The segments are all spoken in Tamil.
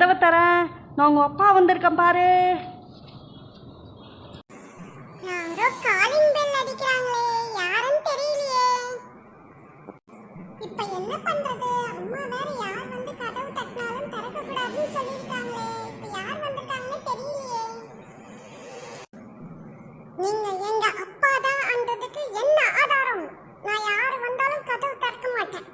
கதவை தரேன் நான் உங்கள் அப்பா வந்திருக்கேன் பாரு. நீங்கள் காலிங் பெல் அடிக்கிறாங்களே யாருன்னு தெரியலையே இப்ப என்ன பண்றது அம்மா வேற யார் வந்து கதவு தட்டினாலும் திறக்க கூடாதுன்னு சொல்லிருக்காங்களே இப்ப யார் வந்திருக்காங்கன்னு தெரியலையே நீங்க எங்க அப்பா தான் அன்றதுக்கு என்ன ஆதாரம் நான் யார் வந்தாலும் கதவு திறக்க மாட்டேன்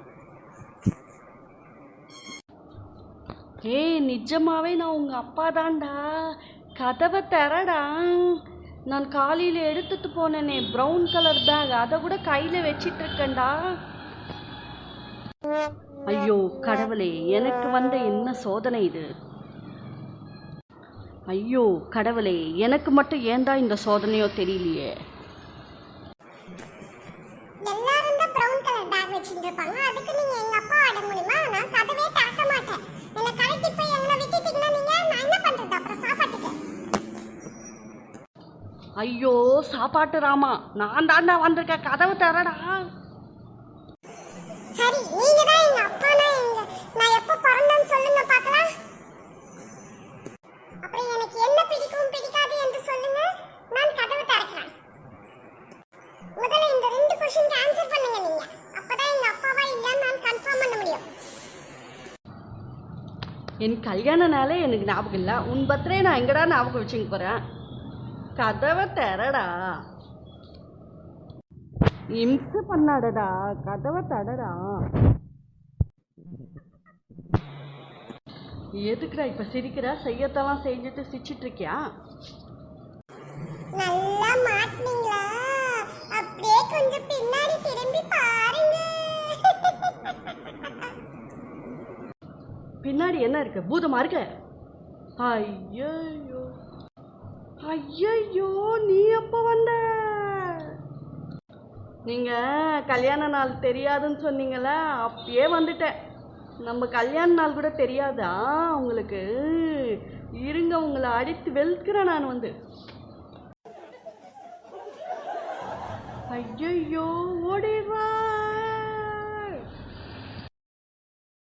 ஏய் நிஜமாவே நான் உங்கள் அப்பா தான்டா கதவை தரடா நான் காலையில் எடுத்துட்டு போனேனே ப்ரௌன் கலர் பேக் அதை கூட கையில் வச்சிட்டு இருக்கேன்டா ஐயோ கடவுளே எனக்கு வந்த என்ன சோதனை இது? ஐயோ கடவுளே எனக்கு மட்டும் ஏன்டா இந்த சோதனையோ தெரியலையே? எல்லாரும் தான் ப்ரௌன் கலர் பேக் வச்சுட்டு அதுக்கு நீங்க எங்க அப்பா ஆட முடியுமா நான் கதவே திறக்க மாட்டேன் என்ன கழட்டி போய் எங்க விட்டுட்டீங்கன்னா நீங்க நான் என்ன பண்றது அப்புறம் சாப்பாட்டுக்கு ஐயோ சாப்பாட்டு ராமா. நான் தாண்டா வந்திருக்கேன் கதவை தரடா சரி நீங்க தான் எங்க அப்பானா எங்க நான் எப்ப பிறந்தேன்னு சொல்லுங்க பார்க்கலாம். அப்புறம் எனக்கு என்ன பிடிக்கும் பிடிக்காது என்று சொல்லுங்க. நான் கதவு திறக்கிறேன். முதல்ல இந்த ரெண்டு கொஸ்டினுக்கு ஆன்சர் பண்ணுங்க நீங்க. அப்பதான் எங்க அப்பாவா இல்லைன்னு நான் கன்ஃபார்ம் பண்ண முடியும். என் கல்யாண நாளே எனக்கு ஞாபகம் இல்லை. உன் பர்த்டே நான் எங்கடா ஞாபகம் வச்சுக்க போகிறேன் கதவை தரடா இம்சை பண்ணாடடா கதவை தடடா எதுக்குடா இப்போ சிரிக்கிற? செய்யத்தெல்லாம் செஞ்சுட்டு சிரிச்சிட்டு இருக்கியா நல்லா மாட்டினீங்களா? அப்படியே கொஞ்சம் பின்னாடி திரும்பி பாருங்க. பின்னாடி என்ன இருக்கு? பூதமா இருக்கு? ஐயோ ஐயையோ நீ எப்போ வந்த? நீங்கள் கல்யாண நாள் தெரியாதுன்னு சொன்னீங்களே அப்பயே வந்துட்டேன். நம்ம கல்யாண நாள் கூட தெரியாதா உங்களுக்கு? இருங்க உங்களை அடித்து வெளுக்கிறேன் நான் வந்து. ஐயையோ ஓடிடுறா.